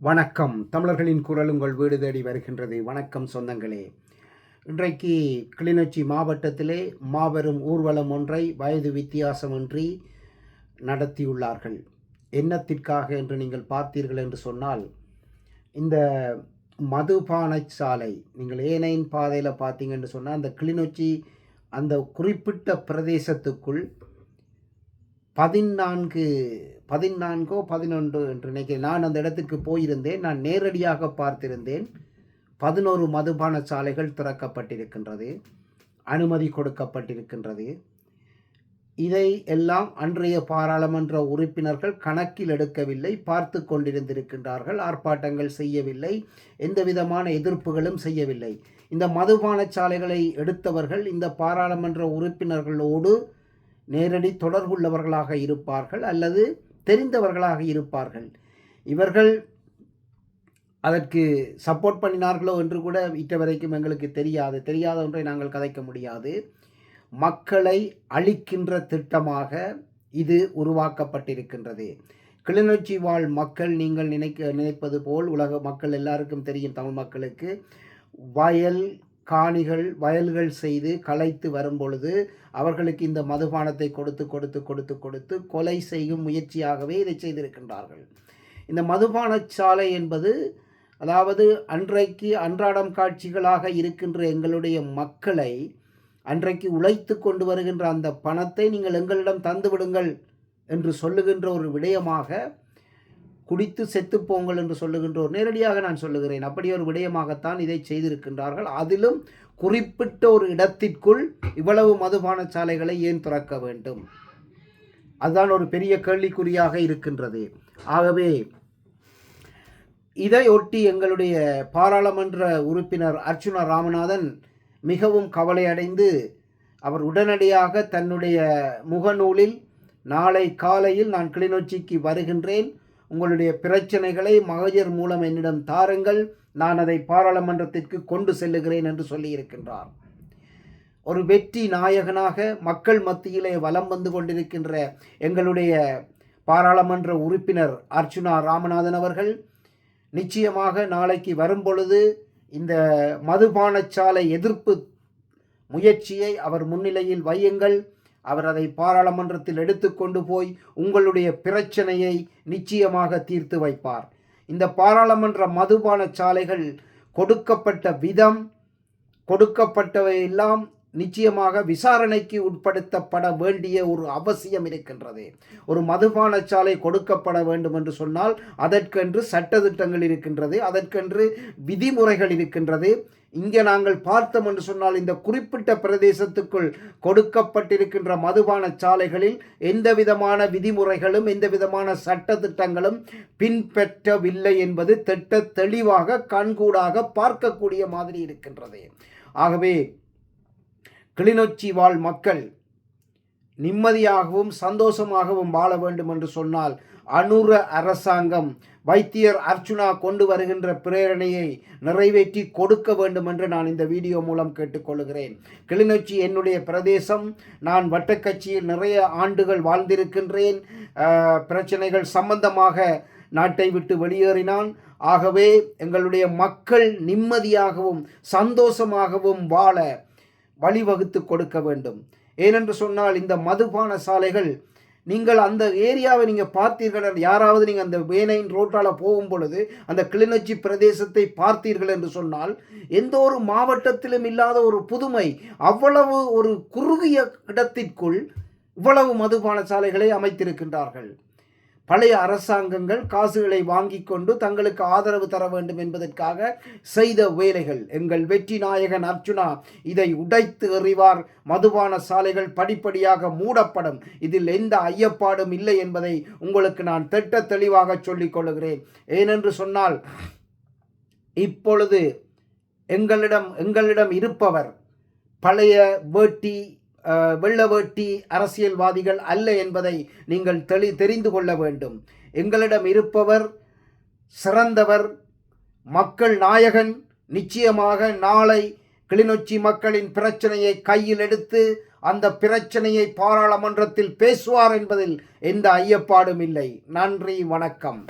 வணக்கம். தமிழர்களின் குரல் உங்கள் வீடு தேடி வருகின்றது. வணக்கம் சொந்தங்களே. இன்றைக்கு கிளிநொச்சி மாவட்டத்திலே மாபெரும் ஊர்வலம் ஒன்றை வயது வித்தியாசமின்றி நடத்தியுள்ளார்கள். என்னத்திற்காக என்று நீங்கள் பார்த்தீர்கள் என்று சொன்னால் இந்த மதுபானை சாலை நீங்கள் ஏனையின் பாதையில் பார்த்தீங்கன்னு சொன்னால் அந்த கிளிநொச்சி அந்த குறிப்பிட்ட பிரதேசத்துக்குள் பதினான்கு பதினான்கோ பதினொன்று என்று நினைக்கிறேன். நான் அந்த இடத்துக்கு போயிருந்தேன். நான் நேரடியாக பார்த்திருந்தேன். பதினோரு மதுபான சாலைகள் திறக்கப்பட்டிருக்கின்றது. அனுமதி கொடுக்கப்பட்டிருக்கின்றது. இதை எல்லாம் அன்றைய பாராளுமன்ற உறுப்பினர்கள் கணக்கில் எடுக்கவில்லை. பார்த்து கொண்டிருந்திருக்கின்றார்கள். ஆர்ப்பாட்டங்கள் செய்யவில்லை. எந்த விதமான எதிர்ப்புகளும் செய்யவில்லை. இந்த மதுபான சாலைகளை எடுத்தவர்கள் இந்த பாராளுமன்ற உறுப்பினர்களோடு நேரடி தொடர்புள்ளவர்களாக இருப்பார்கள் அல்லது தெரிந்தவர்களாக இருப்பார்கள். இவர்கள் அதற்கு சப்போர்ட் பண்ணினார்களோ என்று கூட இட்ட வரைக்கும் எங்களுக்கு தெரியாது. தெரியாத ஒன்றை நாங்கள் கதைக்க முடியாது. மக்களை அழிக்கின்ற திட்டமாக இது உருவாக்கப்பட்டிருக்கின்றது. கிளிநொச்சி வாழ் மக்கள் நீங்கள் நினைக்க நினைப்பது போல் உலக மக்கள் எல்லாருக்கும் தெரியும் தமிழ் மக்களுக்கு. வயல் காணிகள் வயல்கள் செய்து களைத்து வரும் பொழுது அவர்களுக்கு இந்த மதுபானத்தை கொடுத்து கொடுத்து கொடுத்து கொடுத்து கொலை செய்யும் முயற்சியாகவே இதை செய்திருக்கின்றார்கள். இந்த மதுபான சாலை என்பது அதாவது அன்றைக்கு அன்றாடம் காட்சிகளாக இருக்கின்ற எங்களுடைய மக்களை அன்றைக்கு உழைத்து கொண்டு வருகின்ற அந்த பணத்தை நீங்கள் எங்களிடம் தந்து விடுங்கள் என்று சொல்லுகின்ற ஒரு விடயமாக குடித்து செத்துப்போங்கள் என்று சொல்லுகின்ற ஒரு நேரடியாக நான் சொல்லுகிறேன். அப்படி ஒரு விடயமாகத்தான் இதை செய்திருக்கின்றார்கள். அதிலும் குறிப்பிட்ட ஒரு இடத்திற்குள் இவ்வளவு மதுபான சாலைகளை ஏன் திறக்க வேண்டும்? அதுதான் ஒரு பெரிய கேள்விக்குறியாக இருக்கின்றது. ஆகவே இதை ஒட்டி எங்களுடைய பாராளுமன்ற உறுப்பினர் அர்ச்சுனா ராமநாதன் மிகவும் கவலையடைந்து அவர் உடனடியாக தன்னுடைய முகநூலில் நாளை காலையில் நான் கிளிநொச்சிக்கு வருகின்றேன். உங்களுடைய பிரச்சனைகளை மகஜர் மூலம் என்னிடம் தாருங்கள். நான் அதை பாராளுமன்றத்திற்கு கொண்டு செல்லுகிறேன் என்று சொல்லியிருக்கின்றார். ஒரு வெற்றி நாயகனாக மக்கள் மத்தியிலே வலம் வந்து கொண்டிருக்கின்ற எங்களுடைய பாராளுமன்ற உறுப்பினர் அர்ச்சுனா ராமநாதன் அவர்கள் நிச்சயமாக நாளைக்கு வரும்பொழுது இந்த மதுபானச்சாலை எதிர்ப்பு முயற்சியை அவர் முன்னிலையில் வையுங்கள். அவர் அதை பாராளுமன்றத்தில் எடுத்துக்கொண்டு போய் உங்களுடைய பிரச்சனையை நிச்சயமாக தீர்த்து வைப்பார். இந்த பாராளுமன்ற மதுபான சாலைகள் கொடுக்கப்பட்ட விதம் கொடுக்கப்பட்டவை எல்லாம் நிச்சயமாக விசாரணைக்கு உட்படுத்தப்பட வேண்டிய ஒரு அவசியம் இருக்கின்றது. ஒரு மதுபான சாலை கொடுக்கப்பட வேண்டும் என்று சொன்னால் அதற்கென்று சட்டத்திட்டங்கள் இருக்கின்றது அதற்கென்று விதிமுறைகள் இருக்கின்றது. இங்கே நாங்கள் பார்த்தோம் என்று சொன்னால் இந்த குறிப்பிட்ட பிரதேசத்துக்குள் கொடுக்கப்பட்டிருக்கின்ற மதுபான சாலைகளில் எந்த விதமான விதிமுறைகளும் எந்த விதமான சட்டத்திட்டங்களும் பின்பற்றவில்லை என்பது திட்ட தெளிவாக கண்கூடாக பார்க்கக்கூடிய மாதிரி இருக்கின்றது. ஆகவே கிளிநொச்சி வாழ் மக்கள் நிம்மதியாகவும் சந்தோஷமாகவும் வாழ வேண்டும் என்று சொன்னால் அனுர அரசாங்கம் வைத்தியர் அர்ச்சுனா கொண்டு வருகின்ற பிரேரணையை நிறைவேற்றி கொடுக்க வேண்டும் என்று நான் இந்த வீடியோ மூலம் கேட்டுக்கொள்கிறேன். கிளிநொச்சி என்னுடைய பிரதேசம். நான் வட்டக்கட்சியில் நிறைய ஆண்டுகள் வாழ்ந்திருக்கின்றேன். பிரச்சனைகள் சம்பந்தமாக நாட்டை விட்டு வெளியேறினான். ஆகவே எங்களுடைய மக்கள் நிம்மதியாகவும் சந்தோஷமாகவும் வாழ வழிவகுத்து கொடுக்க வேண்டும். ஏனென்று சொன்னால் இந்த மதுபான சாலைகள் நீங்கள் அந்த ஏரியாவை நீங்கள் பார்த்தீர்கள் யாராவது நீங்கள் அந்த வேனையின் ரோட்டால் போகும் பொழுது அந்த கிளிநொச்சி பிரதேசத்தை பார்த்தீர்கள் என்று சொன்னால் எந்த ஒரு மாவட்டத்திலும் இல்லாத ஒரு புதுமை அவ்வளவு ஒரு குறுகிய இடத்திற்குள் இவ்வளவு மதுபான சாலைகளை அமைத்திருக்கின்றார்கள். பழைய அரசாங்கங்கள் காசுகளை வாங்கி கொண்டு தங்களுக்கு ஆதரவு தர வேண்டும் என்பதற்காக செய்த வேலைகள். எங்கள் வெற்றி நாயகன் அர்ஜுனா இதை உடைத்து எறிவார். மதுபான சாலைகள் படிப்படியாக மூடப்படும். இதில் எந்த ஐயப்பாடும் இல்லை என்பதை உங்களுக்கு நான் திட்ட தெளிவாக சொல்லிக் கொள்கிறேன். ஏனென்று சொன்னால் இப்பொழுது எங்களிடம் எங்களிடம் இருப்பவர் பழைய வேட்டி வெள்ளவேட்டி அரசியல்வாதிகள் அல்ல என்பதை நீங்கள் தெளி தெரிந்து கொள்ள வேண்டும். எங்களிடம் இருப்பவர் சிறந்தவர் மக்கள் நாயகன். நிச்சயமாக நாளை கிளிநொச்சி மக்களின் பிரச்சனையை கையில் எடுத்து அந்த பிரச்சனையை பாராளுமன்றத்தில் பேசுவார் என்பதில் எந்த ஐயப்பாடும் இல்லை. நன்றி வணக்கம்.